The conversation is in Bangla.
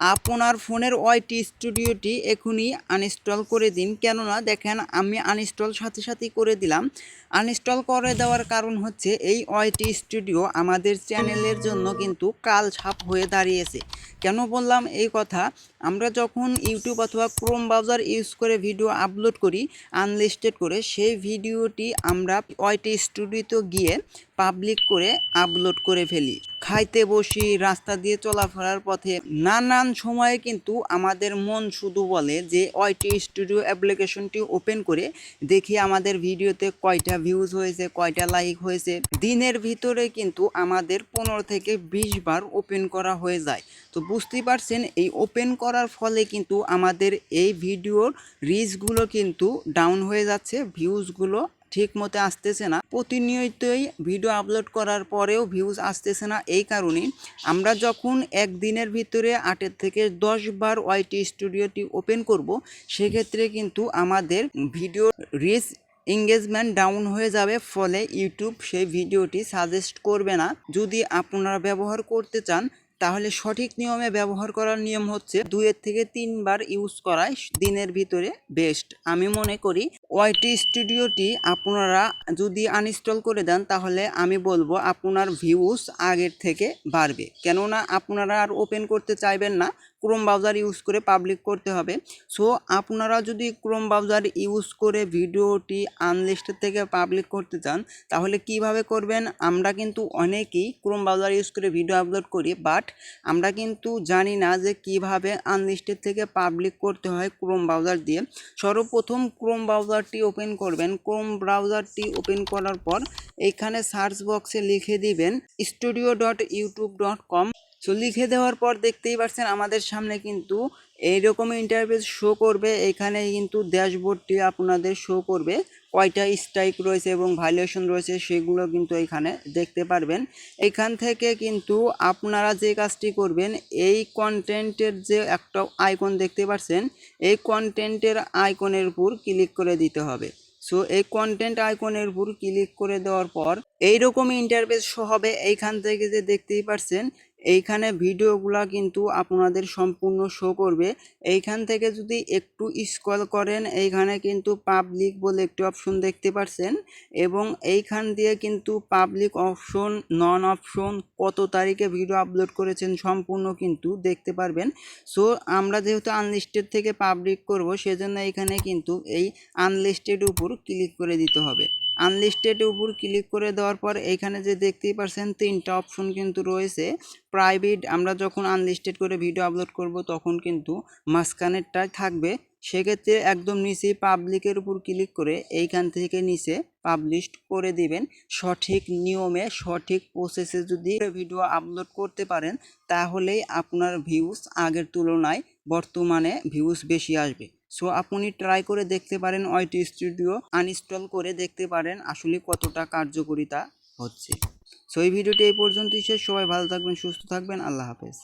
আপনার ফোনের ওয়াইটি স্টুডিওটি এখনই আনইনস্টল করে দিন। কেননা দেখেন, আমি আনইনস্টল সাথে সাথেই করে দিলাম। আনইনস্টল করে দেওয়ার কারণ হচ্ছে, এই ওয়াইটি স্টুডিও আমাদের চ্যানেলের জন্য কিন্তু কাল ছাপ হয়ে দাঁড়িয়েছে। কেন বললাম এই কথা? আমরা যখন ইউটিউব অথবা ক্রোম ব্রাউজার ইউজ করে ভিডিও আপলোড করি আনলিস্টেড করে, সেই ভিডিওটি আমরা ওয়াইটি স্টুডিওতে গিয়ে পাবলিক করে আপলোড করে ফেলি। খাইতে বসি, রাস্তা দিয়ে চলাফেরার পথে। নানান সময়ে কিন্তু আমাদের মন শুধু বলে যে ওয়াইটি স্টুডিও অ্যাপ্লিকেশনটি ওপেন করে দেখি আমাদের ভিডিওতে কয়টা ভিউজ হয়েছে, কয়টা লাইক হয়েছে। দিনের ভিতরে কিন্তু আমাদের পনেরো থেকে বিশ বার ওপেন করা হয়ে যায়। তো বুঝতেই পারছেন, এই ওপেন করার ফলে কিন্তু আমাদের এই ভিডিওর রিচগুলো কিন্তু ডাউন হয়ে যাচ্ছে ভিউজগুলো ঠিক মতো আসতেছে না। প্রতিনিয়তই ভিডিও আপলোড করার পরেও ভিউজ আসতেছে না এই কারণেই। আমরা যখন একদিনের ভিতরে আটের থেকে দশ বার ওয়াইটি স্টুডিওটি ওপেন করব, সেক্ষেত্রে কিন্তু আমাদের ভিডিও রিচ এঙ্গেজমেন্ট ডাউন হয়ে যাবে, ফলে ইউটিউব সেই ভিডিওটি সাজেস্ট করবে না। যদি আপনারা ব্যবহার করতে চান তাহলে সঠিক নিয়মে ব্যবহার করার নিয়ম হচ্ছে দুয়ের থেকে তিনবার ইউজ করাই দিনের ভিতরে বেস্ট আমি মনে করি ওয়াইটি স্টুডিওটি আপনারা যদি আনইনস্টল করে দেন তাহলে আমি বলব আপনার ভিউস আগের থেকে বাড়বে। কেননা আপনারা আর ওপেন করতে চাইবেন না ক্রোম ব্রাউজার ইউজ করে পাবলিক করতে হবে। সো আপনারা যদি ক্রোম ব্রাউজার ইউজ করে ভিডিওটি আনলিস্টেড থেকে পাবলিক করতে চান, তাহলে কীভাবে করবেন? আমরা কিন্তু অনেকেই ক্রোম ব্রাউজার ইউজ করে ভিডিও আপলোড করি বাট আমরা কিন্তু জানি না যে কীভাবে আনলিস্টেড থেকে পাবলিক করতে হয় ক্রোম ব্রাউজার দিয়ে। সর্বপ্রথম ক্রোম ব্রাউজারটি ওপেন করবেন। ক্রোম ব্রাউজারটি ওপেন করার পর এখানে সার্চ বক্সে লিখে দিবেন studio dot YouTube dot com so লিখে দেওয়ার পর দেখতেই পাচ্ছেন আমাদের সামনে কিন্তু এইরকম ইন্টারফেস শো করবে। এখানে কিন্তু ড্যাশবোর্ডটি আপনাদের শো করবে। কয়টা স্ট্রাইক রয়েছে এবং ভ্যালুয়েশন রয়েছে সেগুলো কিন্তু এখানে দেখতে পারবেন। এখান থেকে কিন্তু আপনারা যে কাজটি করবেন, এই কন্টেন্টের যে একটা আইকন দেখতে পাচ্ছেন এই কন্টেন্টের আইকনের উপর ক্লিক করে দিতে হবে। সো এই কন্টেন্ট আইকনের উপর ক্লিক করে দেওয়ার পর এইরকম ইন্টারফেস শো হবে। এইখান থেকে যে দেখতেই পাচ্ছেন এইখানে ভিডিওগুলা কিন্তু আপনাদের সম্পূর্ণ শো করবে। এইখান থেকে যদি একটু স্ক্রল করেন, এইখানে কিন্তু পাবলিক বলে একটি অপশন দেখতে পাচ্ছেন এবং এইখান দিয়ে কিন্তু পাবলিক অপশন নন অপশন কত তারিখে ভিডিও আপলোড করেছেন সম্পূর্ণ কিন্তু দেখতে পারবেন। সো আমরা যেহেতু আনলিস্টেড থেকে পাবলিক করব, সেজন্য এখানে কিন্তু এই আনলিস্টেড উপর ক্লিক করে দিতে হবে। আনলিস্টেড উপর ক্লিক করে দেওয়ার পর এইখানে যে দেখতেই পারছেন তিনটা অপশন কিন্তু রয়েছে। প্রাইভেট আমরা যখন আনলিস্টেড করে ভিডিও আপলোড করব তখন কিন্তু মাঝখানেরটাই থাকবে। সেক্ষেত্রে একদম নিচে পাবলিকের উপর ক্লিক করে এইখান থেকে নিচে পাবলিশ করে দিবেন। সঠিক নিয়মে, সঠিক প্রসেসে যদি ভিডিও আপলোড করতে পারেন তাহলেই আপনার ভিউজ আগের তুলনায় বর্তমানে ভিউজ বেশি আসবে। সো আপনি ট্রাই করে দেখতে পারেন ওয়াইটি স্টুডিও আনইনস্টল করে দেখতে পারেন আসলে কতটা কার্যকরিতা হচ্ছে। সো এই ভিডিওটি এই পর্যন্তই শেষ। সবাই ভালো থাকবেন, সুস্থ থাকবেন। আল্লাহ হাফেজ।